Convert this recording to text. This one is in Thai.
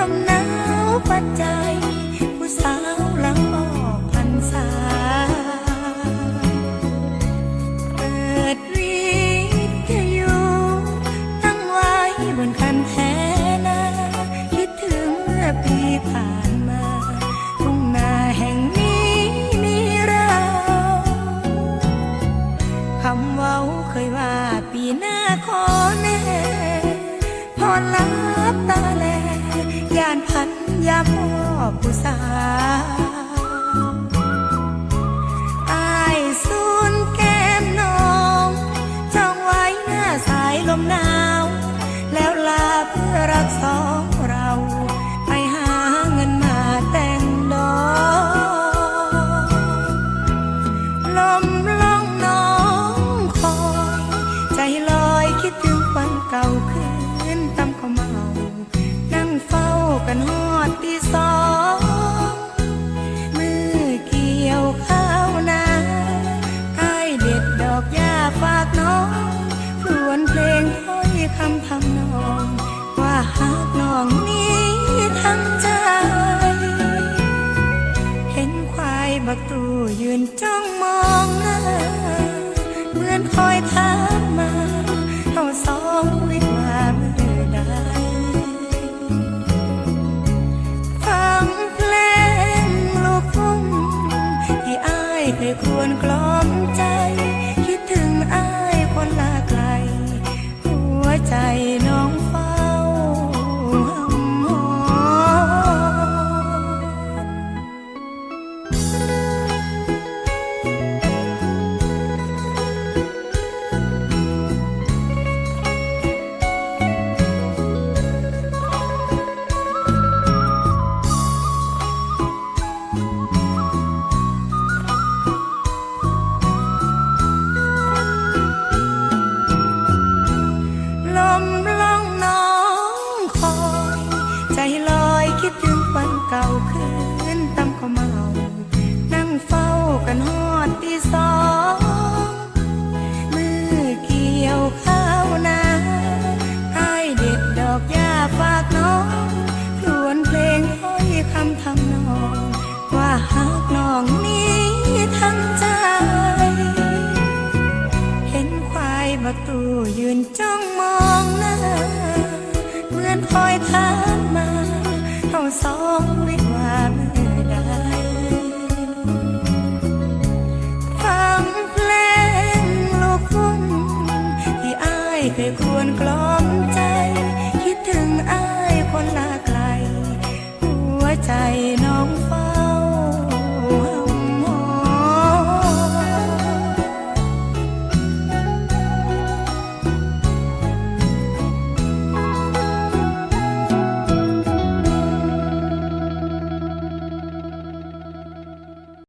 ลมหนาวปัดใจ ผู้สาวหลังออกพรรษา เปิดวิทยุตั้งไว้บนคันแทนาคิดถึงเมื่อปีผ่านมาทุ่งนาแห่งนี้มีเราคำเว้าเคยว่าปีหน้าขอแน่พอลับตาแล ยานพันยาพ่อผู้สาวำทำนอง ว่าหากน้องนี้ทั้งใจ เห็นควายบักตูยืนจ้องมองหน้า เหมือนคอยถามมาเขาสองวิว่าเมื่อใดฟังเพลงลูกทุ่งที่อ้ายเคยควรกล่อ ยืนจ้องมองหน้า เหมือนคอยถามมาเขาสองไม่ว่าเมื่อใดฟังเพลงลูกทุ่งที่อ้ายเคยควรกล่อม